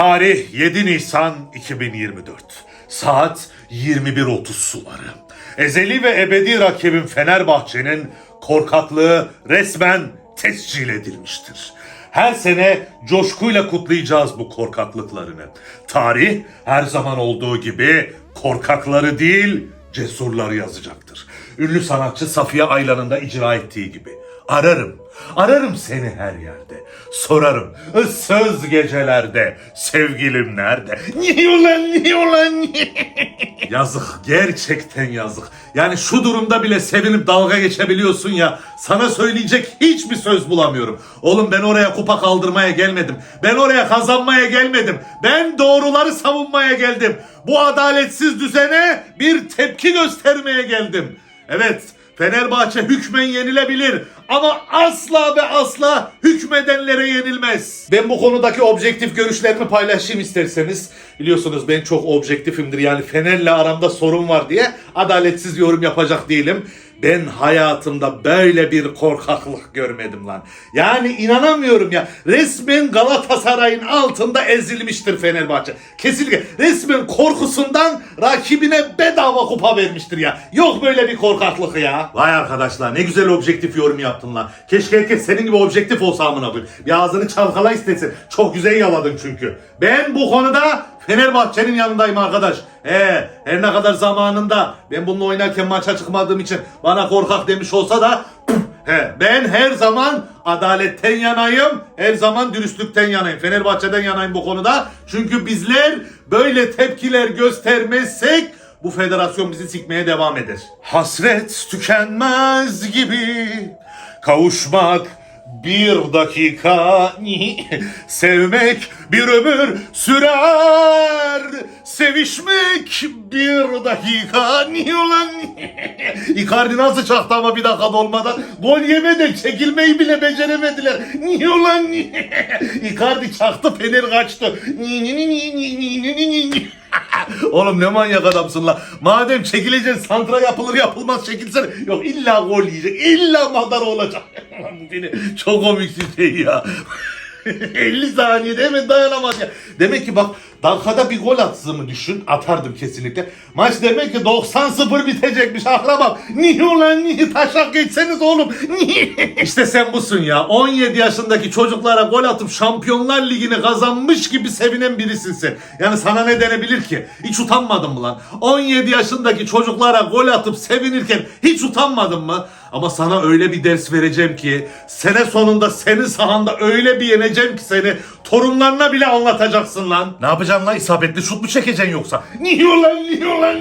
Tarih 7 Nisan 2024. Saat 21.30 suları. Ezeli ve ebedi rakibin Fenerbahçe'nin korkaklığı resmen tescil edilmiştir. Her sene coşkuyla kutlayacağız bu korkaklıklarını. Tarih her zaman olduğu gibi korkakları değil cesurları yazacaktır. Ünlü sanatçı Safiye Aylan'ın da icra ettiği gibi. Ararım, ararım seni her yerde. Sorarım, ıssız gecelerde, sevgilim nerede? Niye ulan, niye ulan, niye? Yazık, gerçekten yazık. Yani şu durumda bile sevinip dalga geçebiliyorsun ya. Sana söyleyecek hiçbir söz bulamıyorum. Oğlum ben oraya kupa kaldırmaya gelmedim. Ben oraya kazanmaya gelmedim. Ben doğruları savunmaya geldim. Bu adaletsiz düzene bir tepki göstermeye geldim. Evet, Fenerbahçe hükmen yenilebilir ama asla ve asla hükmedenlere yenilmez. Ben bu konudaki objektif görüşlerimi paylaşayım isterseniz. Biliyorsunuz ben çok objektifimdir yani Fener'le aramda sorun var diye adaletsiz yorum yapacak değilim. Ben hayatımda böyle bir korkaklık görmedim lan. Yani inanamıyorum ya. Resmen Galatasaray'ın altında ezilmiştir Fenerbahçe. Kesinlikle. Resmen korkusundan rakibine bedava kupa vermiştir ya. Yok böyle bir korkaklık ya. Vay arkadaşlar ne güzel objektif yorum yaptın lan. Keşke herkes senin gibi objektif olsa amına koyayım. Bir ağzını çalkala istesin. Çok güzel yaladın çünkü. Ben bu konuda Fenerbahçe'nin yanındayım arkadaş. He, her ne kadar zamanında ben bununla oynarken maça çıkmadığım için bana korkak demiş olsa da he, ben her zaman adaletten yanayım. Her zaman dürüstlükten yanayım. Fenerbahçe'den yanayım bu konuda. Çünkü bizler böyle tepkiler göstermezsek bu federasyon bizi sikmeye devam eder. Hasret tükenmez gibi kavuşmak bir dakika. Sevmek bir ömür sürer. Sevişmek bir dakika. Niye ulan? Icardi nasıl çaktı ama bir dakika olmadan gol yemeden çekilmeyi bile beceremediler. Niye ulan? Icardi çaktı Fener kaçtı Oğlum ne manyak adamsın la. Madem çekileceksin santra yapılır yapılmaz çekilsene. Yok illa gol yiyecek. illa madara olacak. Çok komiksin şey ya. 50 saniyede hemen dayanamaz ya. Demek ki bak dakikada bir gol attığımı düşün. Atardım kesinlikle. Maç demek ki 90-0 bitecekmiş akrabam. Niye ulan niye taşak geçseniz oğlum. Niye? işte sen busun ya. 17 yaşındaki çocuklara gol atıp Şampiyonlar Ligi'ni kazanmış gibi sevinen birisin sen. Yani sana ne denebilir ki? Hiç utanmadın mı lan? 17 yaşındaki çocuklara gol atıp sevinirken hiç utanmadın mı? Ama sana öyle bir ders vereceğim ki sene sonunda senin sahanda öyle bir yeneceğim ki seni torunlarına bile anlatacaksın lan. Ne yapacaksın lan? İsabetli şut mu çekeceksin yoksa? Niye ulan niye ulan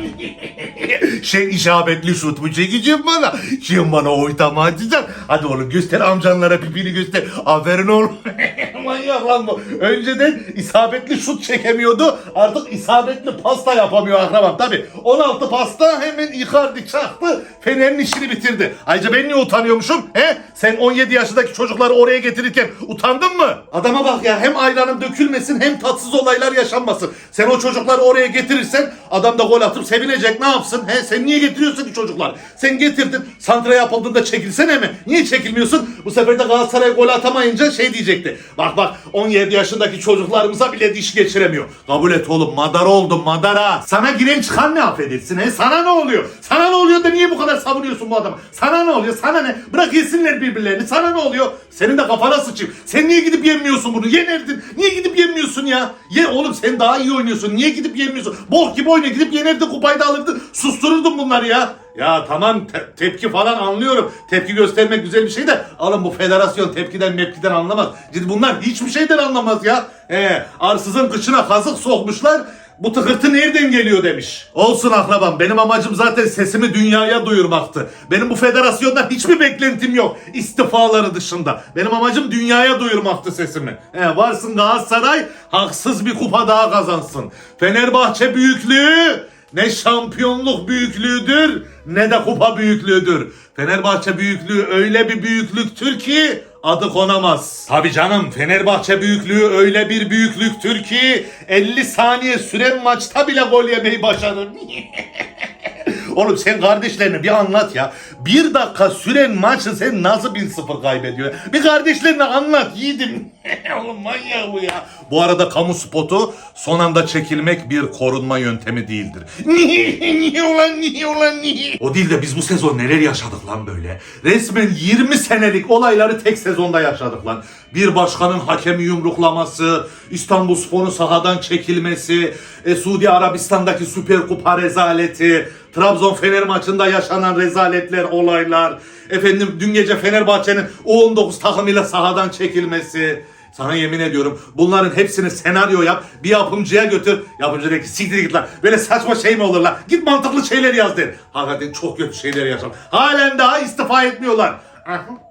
Şey isabetli şut mu çekeceğim bana? Şimdi bana oйтama atacaksın. Hadi oğlum göster amcanlara pipini göster. Aferin oğlum. Manyak lan bu. Önceden isabetli şut çekemiyordu. Artık isabetli pasta yapamıyor akrabam. Tabi 16 pasta hemen Icardi çaktı. Fener'in işini bitirdi. Ayrıca ben niye utanıyormuşum? He? Sen 17 yaşındaki çocukları oraya getirirken utandın mı? Adama bak ya hem ayranın dökülmesin hem tatsız olaylar yaşanmasın. Sen o çocukları oraya getirirsen adam da gol atıp sevinecek ne yapsın? He? Sen niye getiriyorsun ki çocuklar? Sen getirdin santra yapıldığında çekilsene mi? Niye çekilmiyorsun? Bu sefer de Galatasaray gol atamayınca şey diyecekti. Bak bak 17 yaşındaki çocuklarımıza bile diş geçiremiyor. Kabul et oğlum madara oldum madara. Sana giren çıkan ne affedersin he? Sana ne oluyor? Sana ne oluyor da niye bu kadar savunuyorsun bu adamı? Sana ne oluyor? Sana ne? Bırak yesinler birbirlerini. Sana ne oluyor? Senin de kafana sıçayım. Sen niye gidip yenmiyorsun bunu? Yenerdin. Niye gidip yenmiyorsun ya? Ye oğlum sen daha iyi oynuyorsun. Niye gidip yenmiyorsun? Bok gibi oyna. Gidip yenerdin kupayı da alırdın. Sustururdun bunları ya. Ya tamam te- tepki falan anlıyorum. Tepki göstermek güzel bir şey de alın bu federasyon tepkiden mepkiden anlamaz. Ciddi bunlar hiçbir şeyden anlamaz ya. Ee, arsızın kıçına kazık sokmuşlar. Bu tıkırtı nereden geliyor demiş. Olsun akrabam benim amacım zaten sesimi dünyaya duyurmaktı. Benim bu federasyondan hiçbir beklentim yok. İstifaları dışında. Benim amacım dünyaya duyurmaktı sesimi. He, varsın Galatasaray haksız bir kupa daha kazansın. Fenerbahçe büyüklüğü ne şampiyonluk büyüklüğüdür ne de kupa büyüklüğüdür. Fenerbahçe büyüklüğü öyle bir büyüklüktür ki adı konamaz. Tabi canım Fenerbahçe büyüklüğü öyle bir büyüklüktür ki 50 saniye süren maçta bile gol yemeyi başarır. Oğlum sen kardeşlerine bir anlat ya. Bir dakika süren maçı sen nasıl 1-0 kaybediyor? Bir kardeşlerine anlat yiğidim. Oğlum manyak bu ya. Bu arada kamu spotu son anda çekilmek bir korunma yöntemi değildir. niye ulan niye ulan niye? O değil de biz bu sezon neler yaşadık lan böyle. Resmen 20 senelik olayları tek sezonda yaşadık lan. Bir başkanın hakemi yumruklaması, İstanbul Spor'un sahadan çekilmesi, e, Suudi Arabistan'daki Süper Kupa rezaleti, Trabzon Fener maçında yaşanan rezaletler, olaylar, efendim dün gece Fenerbahçe'nin U19 takımıyla sahadan çekilmesi. Sana yemin ediyorum bunların hepsini senaryo yap, bir yapımcıya götür. Yapımcı der ki siktir git lan. Böyle saçma şey mi olur lan? Git mantıklı şeyler yaz der. Hakikaten çok kötü şeyler yaşam. Halen daha istifa etmiyorlar. Aha.